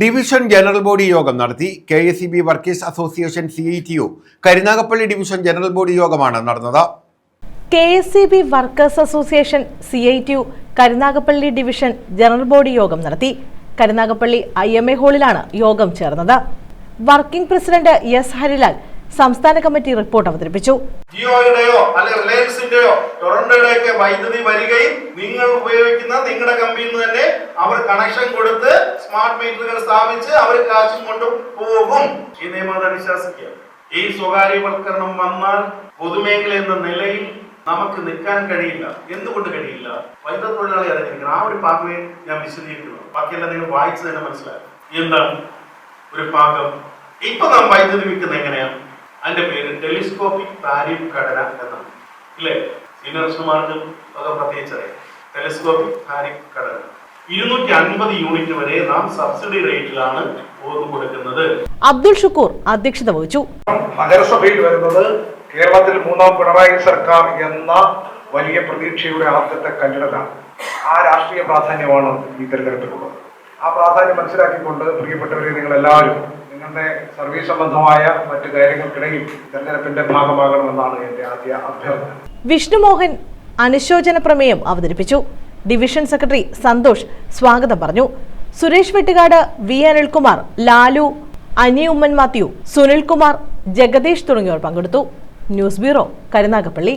Division general body യോഗം നടത്തി K S C B workers association C I T U. Karunagappally division general body യോഗമാണ് നടന്നത്. K S C B workers association C I T U Karunagappally division general body യോഗം നടത്തി. Karunagappally I M A ഹാളിലാണ് യോഗം ചേർന്നത്. Working president S Harilal സംസ്ഥാന committee report അവതരിപ്പിച്ചു. ജിയോയുടെയോ അല്ലെ റിലയൻസിന്റെയോ ടൊറന്റോയുടെ വൈദ്യുതി വരികയും നിങ്ങൾ ഉപയോഗിക്കുന്ന നിങ്ങളുടെ കമ്പനിയിൽ നിന്ന് തന്നെ കണക്ഷൻ കൊടുത്ത് സ്മാർട്ട് മീറ്ററുകൾ സ്ഥാപിച്ച് അവർ കാശും കൊണ്ടും പോകും. ഈ നിയമം അനുശാസിക്കുക ഈ സ്വകാര്യവൽക്കരണം വന്നാൽ പൊതുമേഖല എന്ന നിലയിൽ നമുക്ക് നിൽക്കാൻ കഴിയില്ല. എന്തുകൊണ്ട് കഴിയില്ല? വൈദ്യുത തൊഴിലാളി അറിഞ്ഞിരിക്കണം. ആ ഒരു ഭാഗമേ ഞാൻ വിശദീകരിക്കുന്നു. ബാക്കിയെല്ലാം നിങ്ങൾ വായിച്ചു തന്നെ മനസ്സിലാക്കും. എന്താണ് ഒരു പാകം ഇപ്പൊ നാം വൈദ്യുതി വിൽക്കുന്നത് എങ്ങനെയാണ് അതിന്റെ പേര് ടെലിസ്കോപ്പിക് താരിഫ് ഘടന എന്നാണ്. ഇല്ലേ? സീനിയർ ഒക്കെ പ്രത്യേകിച്ചറിയാം. ടെലിസ്കോപ്പിക് താരിഫ് ഘടന. ഇരുന്നൂറ്റി അൻപത് യൂണിറ്റ് വരെ നാം സബ്സിഡി റേറ്റിലാണ് ഗോതമ്പ് കൊടുക്കുന്നത്. അബ്ദുൾ ഷുക്കൂർ അധ്യക്ഷത വഹിച്ചു. നഗരസഭയിൽ വരുന്നത് കേരളത്തിൽ മൂന്നാം പിണറായി സർക്കാർ എന്ന വലിയ പ്രതീക്ഷയുടെ ആദ്യത്തെ കല്ലിടലാണ്. ആ രാഷ്ട്രീയ പ്രാധാന്യമാണ് ഈ തെരഞ്ഞെടുപ്പിലുള്ളത്. ആ പ്രാധാന്യം മനസ്സിലാക്കിക്കൊണ്ട് പ്രിയപ്പെട്ടവരെ നിങ്ങൾ എല്ലാവരും നിങ്ങളുടെ സർവീസ് സംബന്ധമായ മറ്റു കാര്യങ്ങൾക്കിടയിൽ തെരഞ്ഞെടുപ്പിന്റെ ഭാഗമാകണമെന്നാണ് എന്റെ ആദ്യ അഭ്യർത്ഥന. വിഷ്ണുമോഹൻ അനുശോചന പ്രമേയം അവതരിപ്പിച്ചു. ഡിവിഷൻ സെക്രട്ടറി സന്തോഷ് സ്വാഗതം പറഞ്ഞു. സുരേഷ് വെട്ടുകാട് വി. അനിൽകുമാർ ലാലു അനി ഉമ്മൻ മാത്യു സുനിൽകുമാർ ജഗദീഷ് തുടങ്ങിയവർ പങ്കെടുത്തു. News bureau Karunagappally.